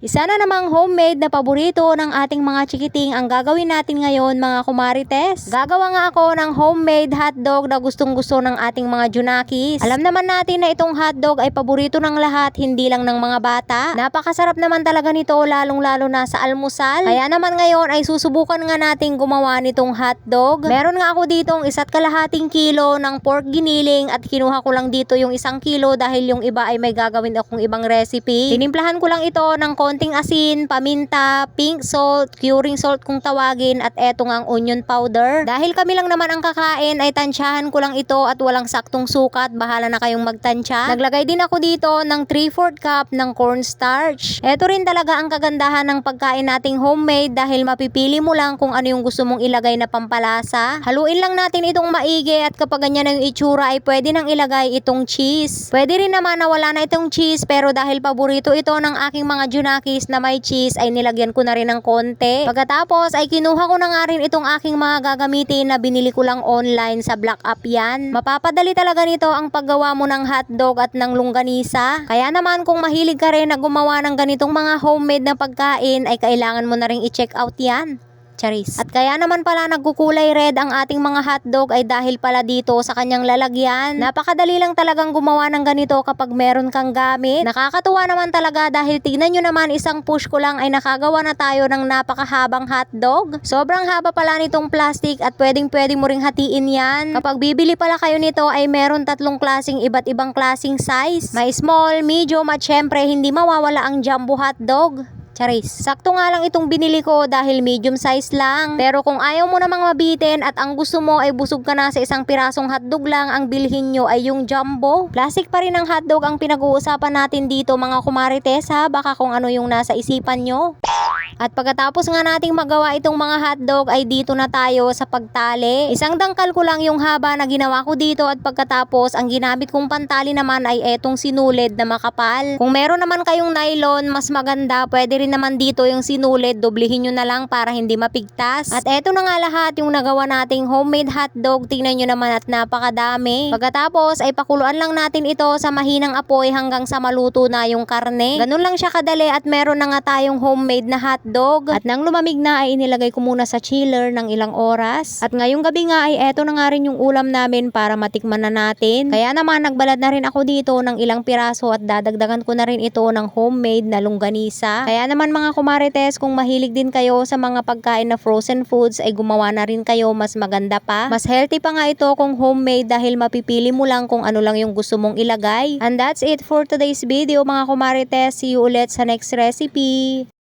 Isa na namang homemade na paborito ng ating mga chikiting ang gagawin natin ngayon mga kumarites. Gagawa nga ako ng homemade hotdog na gustong gusto ng ating mga junakis. Alam naman natin na itong hotdog ay paborito ng lahat, hindi lang ng mga bata. Napakasarap naman talaga nito lalong lalo na sa almusal. Kaya naman ngayon ay susubukan nga natin gumawa nitong hotdog. Meron nga ako ditong isa't kalahating kilo ng pork giniling at kinuha ko lang dito yung isang kilo dahil yung iba ay may gagawin akong ibang recipe. Tinimplahan ko lang ito ng konting asin, paminta, pink salt, curing salt kung tawagin at eto nga ang onion powder. Dahil kami lang naman ang kakain ay tansyahan ko lang ito at walang saktong sukat. Bahala na kayong magtansya. Naglagay din ako dito ng 3-4 cup ng cornstarch. Eto rin talaga ang kagandahan ng pagkain nating homemade dahil mapipili mo lang kung ano yung gusto mong ilagay na pampalasa. Haluin lang natin itong maigi at kapag ganyan na yung itsura ay pwede nang ilagay itong cheese. Pwede rin naman na wala na itong cheese pero dahil paborito ito ng aking mga junakis na may cheese ay nilagyan ko na rin ng konti. Pagkatapos ay kinuha ko na nga rin itong aking mga gagamitin na binili ko lang online sa Black App yan. Mapapadali talaga nito ang paggawa mo ng hotdog at ng longganisa. Kaya naman kung mahilig ka rin na gumawa ng ganitong mga homemade na pagkain ay kailangan mo na rin i-check out yan. Charis. At kaya naman pala nagkukulay red ang ating mga hotdog ay dahil pala dito sa kanyang lalagyan. Napakadali lang talagang gumawa ng ganito kapag meron kang gamit. Nakakatuwa naman talaga dahil tignan nyo naman isang push ko lang ay nakagawa na tayo ng napakahabang hotdog. Sobrang haba pala nitong plastic at pwedeng pwede mo ring hatiin yan. Kapag bibili pala kayo nito ay meron tatlong klasing iba't ibang klasing size. May small, medium at syempre hindi mawawala ang jumbo hotdog. Charis. Sakto nga lang itong binili ko dahil medium size lang. Pero kung ayaw mo namang mabitin at ang gusto mo ay busog ka na sa isang pirasong hotdog lang, ang bilhin nyo ay yung jumbo. Plastic pa rin ang hotdog ang pinag-uusapan natin dito mga kumarites ha. Baka kung ano yung nasa isipan nyo. At pagkatapos nga nating magawa itong mga hotdog ay dito na tayo sa pagtali. Isang dangkal ko lang yung haba na ginawa ko dito at pagkatapos ang ginamit kong pantali naman ay etong sinulid na makapal. Kung meron naman kayong nylon, mas maganda. Pwede rin naman dito yung sinulid. Doblihin nyo na lang para hindi mapigtas. At eto na nga lahat yung nagawa nating homemade hotdog. Tingnan nyo naman at napakadami. Pagkatapos ay pakuluan lang natin ito sa mahinang apoy hanggang sa maluto na yung karne. Ganun lang siya kadali at meron na nga tayong homemade na hotdog. At nang lumamig na ay inilagay ko muna sa chiller ng ilang oras. At ngayong gabi nga ay eto na nga rin yung ulam namin para matikman na natin. Kaya naman nagbalad na rin ako dito ng ilang piraso at dadagdagan ko na rin ito ng homemade na longganisa. Kaya naman mga kumarites kung mahilig din kayo sa mga pagkain na frozen foods ay gumawa na rin kayo mas maganda pa. Mas healthy pa nga ito kung homemade dahil mapipili mo lang kung ano lang yung gusto mong ilagay. And that's it for today's video mga kumarites. See you ulit sa next recipe.